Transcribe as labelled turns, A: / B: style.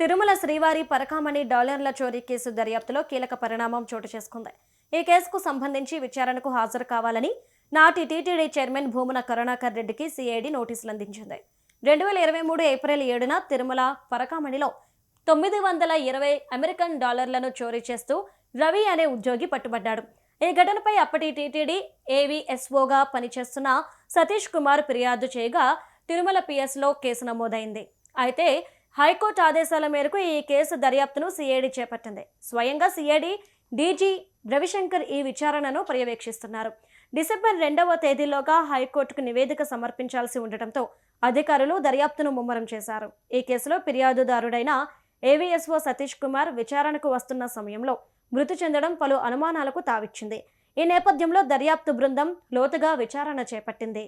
A: తిరుమల శ్రీవారి పరకామణి డాలర్ల చోరీ కేసు దర్యాప్తులో కీలక పరిణామం చోటు చేసుకుంది. ఈ కేసుకు సంబంధించి విచారణకు హాజరు కావాలని నాటి టీటీడీ చైర్మన్ భూమున కరుణాకర్ రెడ్డికి సిఐడి నోటీసులు అందించింది. రెండు వేల ఇరవై మూడు ఏప్రిల్ ఏడున తిరుమల పరకామణిలో తొమ్మిది వందల ఇరవై అమెరికన్ డాలర్లను చోరీ చేస్తూ రవి అనే ఉద్యోగి పట్టుబడ్డాడు. ఈ ఘటనపై అప్పటి టీటీడీ ఏవీఎస్ఓగా పనిచేస్తున్న సతీష్ కుమార్ ఫిర్యాదు చేయగా తిరుమల పిఎస్లో కేసు నమోదైంది. అయితే హైకోర్టు ఆదేశాల మేరకు ఈ కేసు దర్యాప్తును సిఐడి చేపట్టింది. స్వయంగా సిఐడి డీజీ రవిశంకర్ ఈ విచారణను పర్యవేక్షిస్తున్నారు. డిసెంబర్ రెండవ తేదీలోగా హైకోర్టుకు నివేదిక సమర్పించాల్సి ఉండటంతో అధికారులు దర్యాప్తును ముమ్మరం చేశారు. ఈ కేసులో ఫిర్యాదుదారుడైన ఏవీఎస్ఓ సతీష్ కుమార్ విచారణకు వస్తున్న సమయంలో మృతి చెందడం పలు అనుమానాలకు తావిచ్చింది. ఈ నేపథ్యంలో దర్యాప్తు బృందం లోతుగా విచారణ చేపట్టింది.